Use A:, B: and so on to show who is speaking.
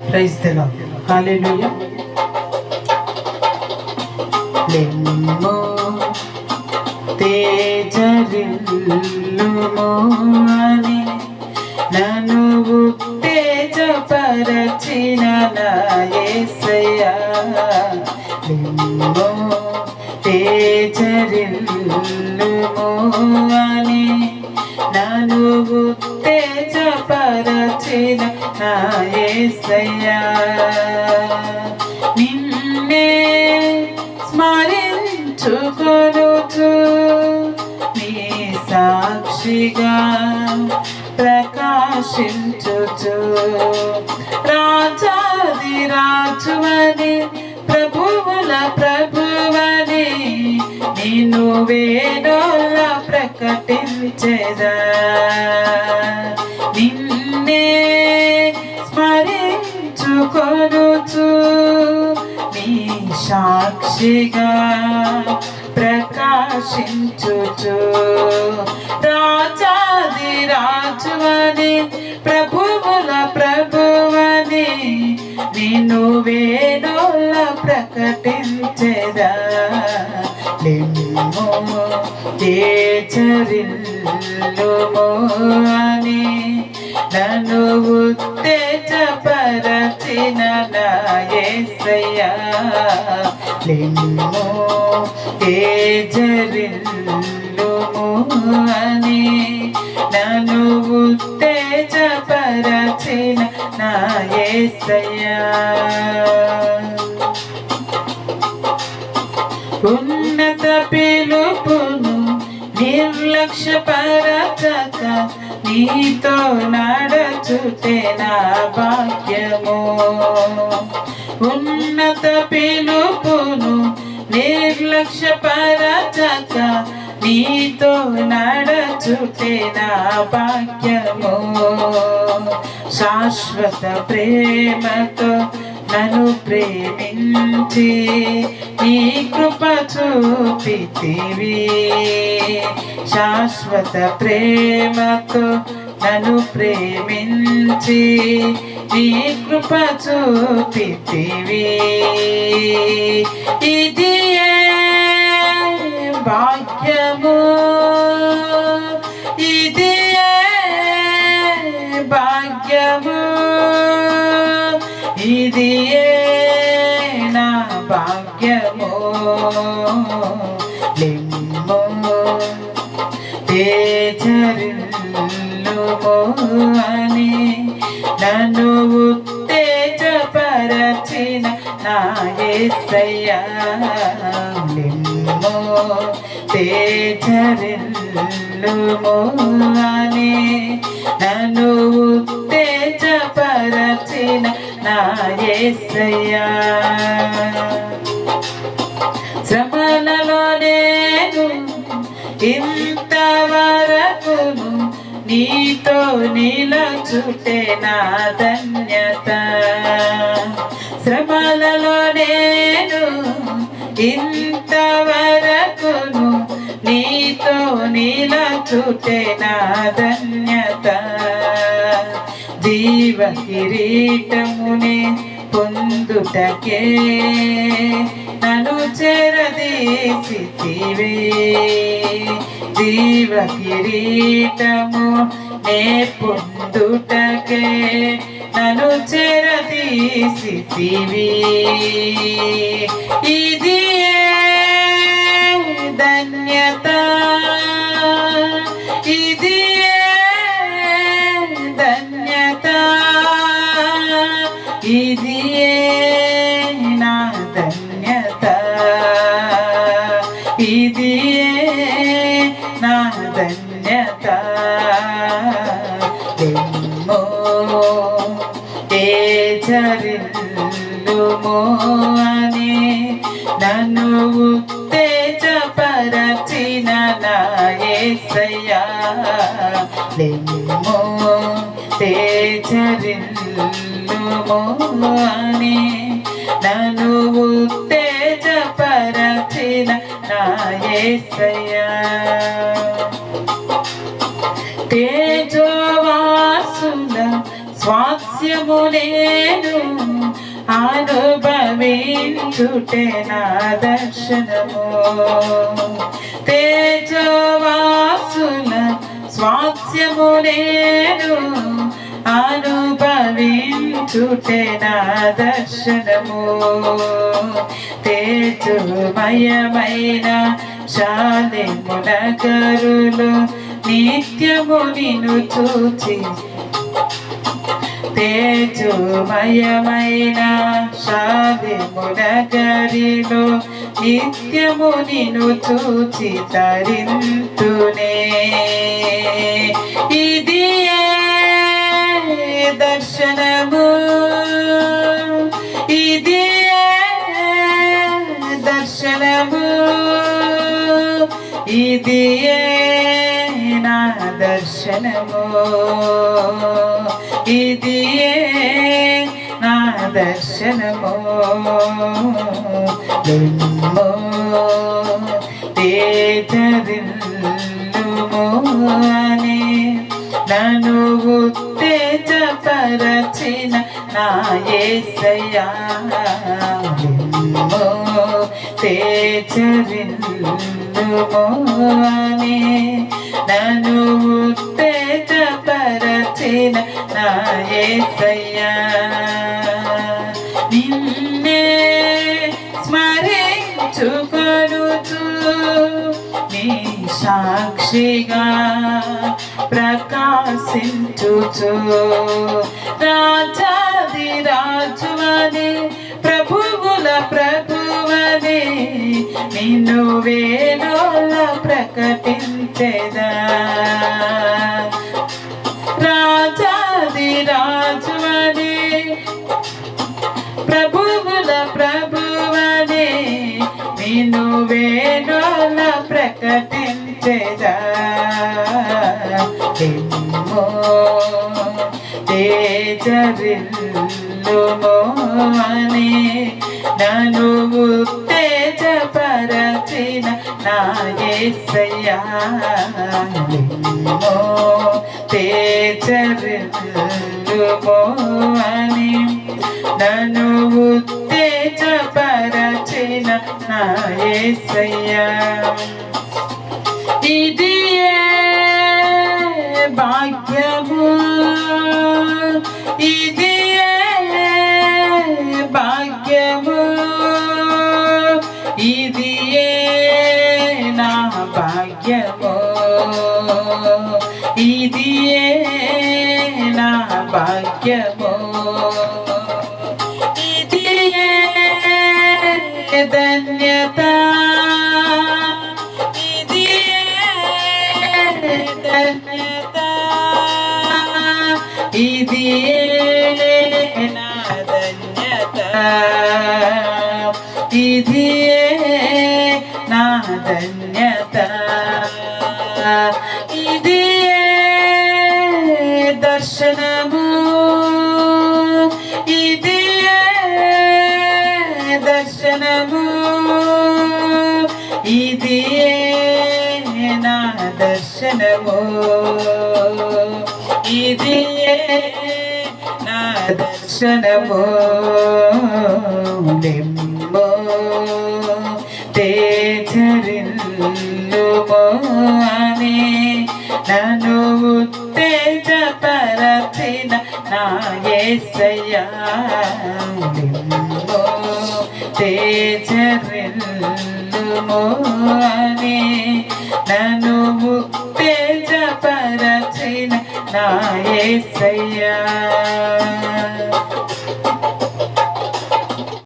A: Praise తెలా హల్లెలూయా లెమ్మో తేజరిల్లుమో అని నన్ను ఉత్తేజపరచిన నా యేసయ్యా లెమ్మో అని నన్ను ఉత్తేజపరచిన నా యేసయ్యా నిన్నే స్మరించుకొనుచు నీ సాక్షిగా ప్రకాశించుచు. రాజాది రాజువని ప్రభువుల ప్రభు నిన్ను వేణోలా ప్రకటించేదా. నిన్నే స్మరించుకొనుచు నీ సాక్షిగా ప్రకాశించుచు. రాజాది రాజువని ప్రభువుల ప్రభువని నిన్ను వేణోలా ప్రకటించేదా. లెమ్మో తేజరిల్లుమో అని నన్ను ఉత్తేజపరచిన నా యేసయ్యా లెమ్మో అని నన్ను ఉత్తేజపరచిన నా యేసయ్యా ఉన్నత పిలుపును నిర్లక్ష్యపరచక నీతో నడచుతే నా భాగ్యము. ఉన్నత పిలుపును నిర్లక్ష్యపరచక నీతో నడచుతే నా భాగ్యము. శాశ్వత ప్రేమతో నన్ను ప్రేమించి నీ కృప చూపితివి. శాశ్వత ప్రేమతో నన్ను ప్రేమించి నీ కృప చూపితివి. ఇది భాగ్యము? ఇది భాగ్యము? ఇది ఏ నా భాగ్యము. లిమ్మో తేజరిల్లుమో అని నన్ను ఉత్తేజపరచిన నా యేసయ్యా తేజరిల్లుమో అని నన్ను నా శ్రమలలో నేను ఇంతవరకు నీతో నిలచుటే నా ధన్యత. శ్రమలలో నేను ఇంతవరకును నీతో నిలచుటే నా ధన్యత. జీవ కిరీటమునే పొందుటకే నన్ను చెరదీసితివే జీవ కిరీటము నే పొందుటకే నన్ను చెరదీసితివి ఇది ఇది నా ధన్యత ఎమ్మో తేజరిల్లుమో అని నన్ను ఉత్తేజపరచిన నా యేసయ్యా లెమ్మో తేజరిల్లుమో అని నన్ను ఉత్తేజపరచిన నా తేజోవాసుల స్వాస్యము నేను అనుభవించుటే నా దర్శనము. తేజోవాసుల స్వాస్యము నేను అనుభవించు అనుభవించుటే నా దర్శనము? తేజమయమైన శాలిమున కరులు నిత్యము నిన్ను చూచి తేజోమయమైన శాలిమున గరిలో నిత్యము నిన్ను చూచి తరింతునే. ఇది దర్శనము ఇది నా దర్శనము. ఇది నా దర్శనము. తేజరిల్లుమోని నను అని నన్ను ఉత్తేజపరచిన నా యేసయ్యా నిమ్మో నను అని నన్ను ఉత్తేజపరచిన నా నిన్నే స్మరించుకొనుచు నీ సాక్షిగా ప్రకాశించుచు. రాజాది రాజువని నిన్ను వేణుల ప్రకటించెదా రాజాది రాజువని ప్రభువుల ప్రభువని నిన్ను వేణుల ప్రకటించెదా నిమ్మో తేజరిల్లుమో అని నను ఉత్తేజపరచిన నా యేసయ్యా నిమ్మో తేజరిల్లుమో అని నన్ను ఉత్తేజపరచిన నా యేసయ్యా ఇది ఏ భాగ్యము ఇది భాగ్యము ఇది ఏ నా భాగ్యము ఇది ఏ ధన్యత ఇది ఏ ధన్యత ఇది ఏ నా ధన్యత ఇది దర్శనము ఇది దర్శనము. ఇది నా దర్శనము. ఇది నా దర్శనము. నిమ్మో తేజరిల్లు అని నన్ను ఉత్తేజపరచిన నా యేసయ్యా నిమ్మో తేజరిల్లుమో అని నన్ను ఉత్తేజపరచిన నా యేసయ్యా